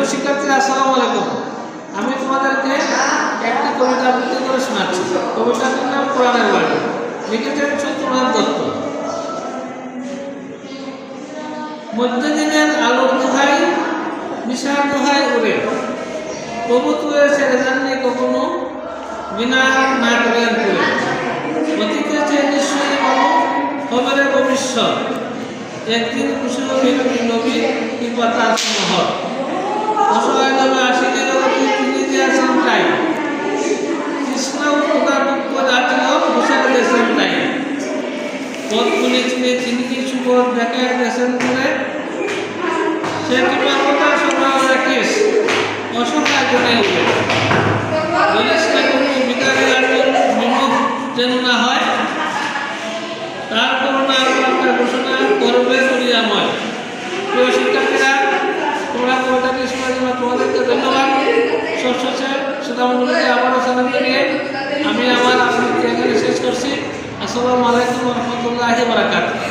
প্রিয় শিক্ষার্থীরা, আসসালামু আলাইকুম। আমি তোমাদেরকে একটি কবিতা আবৃত্তি করে শোনাচ্ছি। কবিতাটির নাম কোরআনের বাড়ি লিখেছেন সত্যনাথ দত্ত। মধ্যদিনের আলোর দোহাই নিশার দোহাই উড়ে। প্রভু তুয়ে ছেড়ে যাননি কখনো বিনা না করেন করে। অতীতে যে নিশ্চয়ই ভালো হবে ভবিষ্যৎ। একদিন খুশি হবে নবী তার মহৎ অসহায় পথ খুলে চিনে তিনি কিছু পথ দেখা দিয়েছেন করে সে কি পার্বতা সভা রাখিস। অসহায় জনে উঠে কোনো বিকারে আটল বিমুখ যেন না হয়, তার করুণা একটা ঘোষণা করবে করিয়াময়। প্রিয় শিক্ষার্থীরা, তোমরা কবিতাটি শোনার তোমাদেরকে ধন্যবাদ। সবশেষে জানিয়ে আমি আমার আবৃত্তি এখানে শেষ করছি। আসসালামু আলাইকুম। Barakat.